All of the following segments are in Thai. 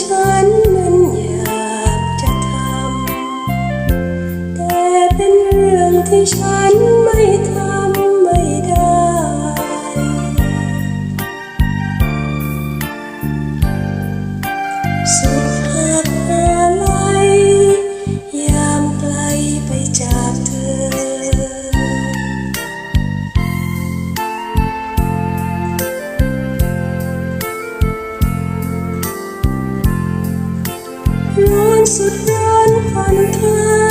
ฉันนั้นอยากจะทำ แต่เป็นเรื่องที่ฉันไม่ทำ ร้อนสุดร้อนผ่อนคลาย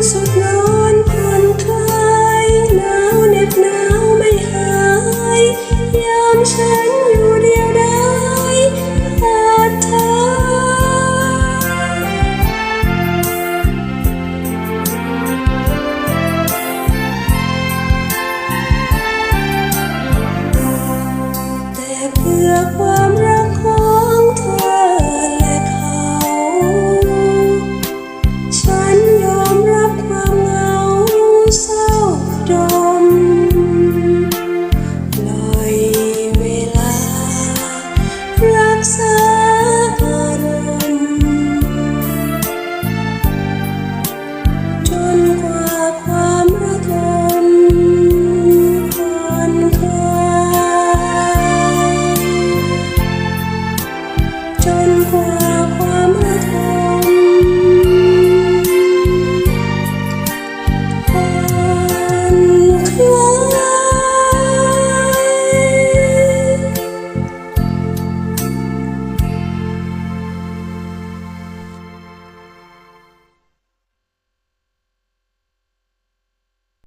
isso